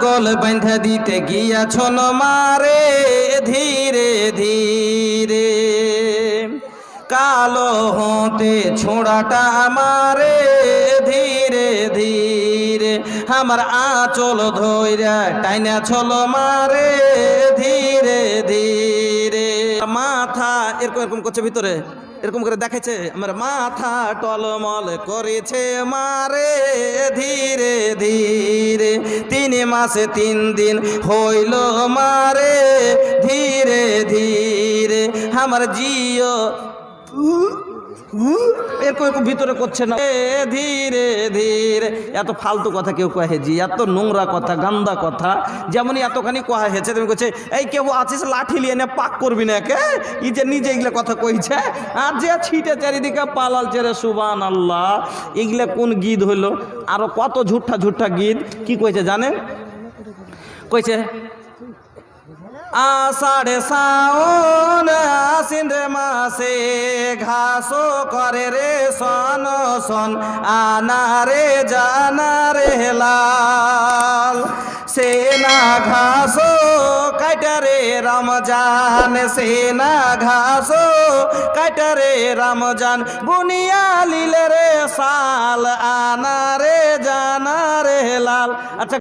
পাগল বেঁধে দিতে গিয়াছন মারে ধীরে ধীরে। কালো হতে ছোড়াটা মারে ধীরে ধীরে। আমার আঁচল ধৈরা টাইনা ছল মারে, ধীরে ধীরে। মাথা এরকম এরকম করছে ভিতরে, এরকম করে দেখাচ্ছে আমার মাথা টলমল করেছে মারে, ধীরে ধীরে। মাসে তিন দিন হইল মারে ধীরে ধীরে আমার জিও এরকম এরকম ভিতরে করছে না? ধীরে ধীরে। এত ফালতু কথা কেউ কহে জি এত নোংরা কথা, গান্দা কথা। যেমনই এতখানি কহা হয়েছে তুমি করছে এই কেউ আছিস, লাঠি নে, পাক করবি না কে ই যে নিজে এগুলো কথা কইছে। আর যে ছিটে চারিদিকে পালাল চেরে সুবান আল্লাহ এগুলা কোন গীত হইল? আরও কত ঝুঠা ঝুঠা গীত। কি কইছে জানেন? কইছে, আষাঢ়ে মাসে ঘাসো করে রে সন সন আনা রে জানা রে লাল সেনা ঘাসো কাটারে রমজান সেনা ঘাসো কাটারে রমজান। বুনিয়া লিলে রে সাল আনা রে জানা রে লাল আচ্ছা